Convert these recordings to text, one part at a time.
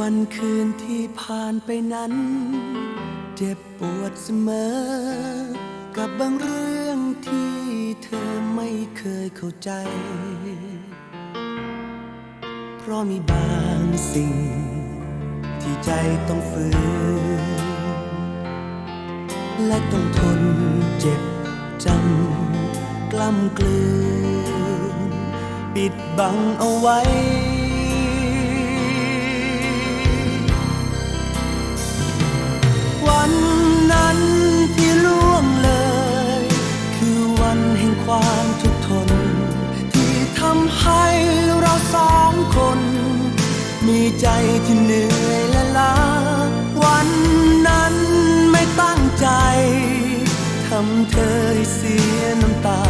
วันคืนที่ผ่านไปนั้น เจ็บปวดเสมอ กับบางเรื่องที่เธอไม่เคยเข้าใจ เพราะมีบางสิ่ง ที่ใจต้องฝืน และต้องทนเจ็บจำกล้ำกลืน ปิดบังเอาไว้ ใจที่เหนื่อยและล้าวันนั้นไม่ตั้งใจทำเธอให้เสียน้ำตา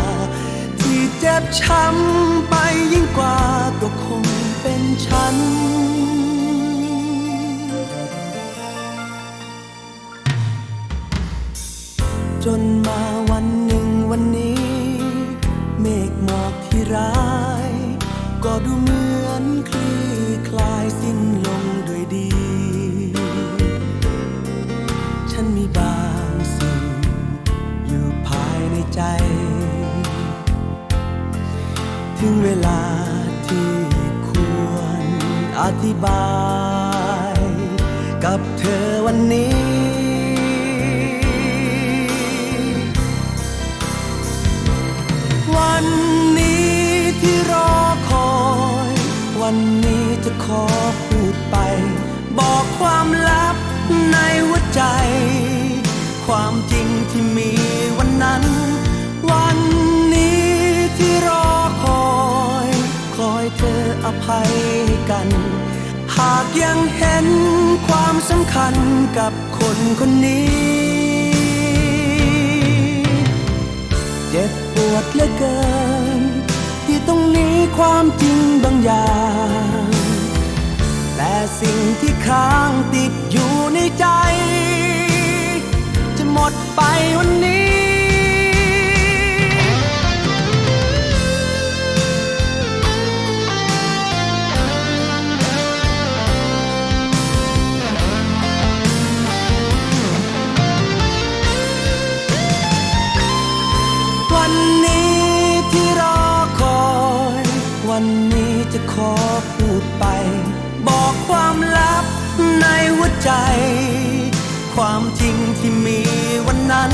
ที่เจ็บช้ำไปยิ่งกว่าก็คงเป็นฉันจนมาวันหนึ่งวันนี้ เมฆหมอกที่ร้าย ก็ดูเหมือนคลี่คลายสิ้นลงด้วยดี ฉันมีบางสิ่งอยู่ภายในใจ ถึงเวลาที่ควรอธิบาย กับเธอวันนี้ นนี้จะขอพูดไป บอกความลับในหัวใจ ความจริงที่มีวันนั้น วันนี้ที่รอคอย คอยเธออภัยให้กัน หากยังเห็นความสำคัญกับคนคนนี้ เจ็บปวดเหลือเกิน ที่ต้องหนีความจริงบางอย่าง สิ่งที่ค้างติดอยู่ในใจ จะหมดไปวันนี้ วันนี้ที่รอคอย วันนี้จะขอพูดไป ความลับในหัวใจ ความจริงที่มีวันนั้น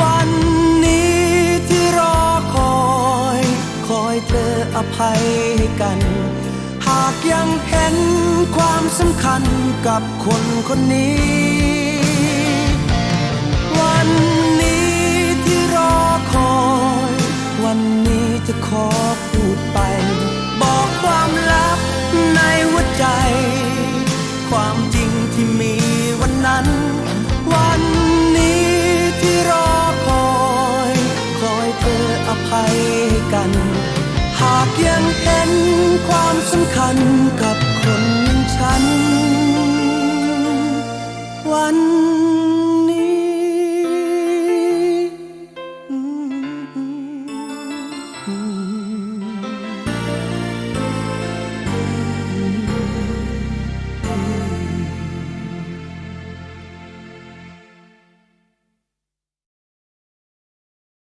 วันนี้ที่รอคอย คอยเธออภัยให้กัน หากยังเห็นความสำคัญกับคนคนนี้ กัน หากยังเห็นความสำคัญกับ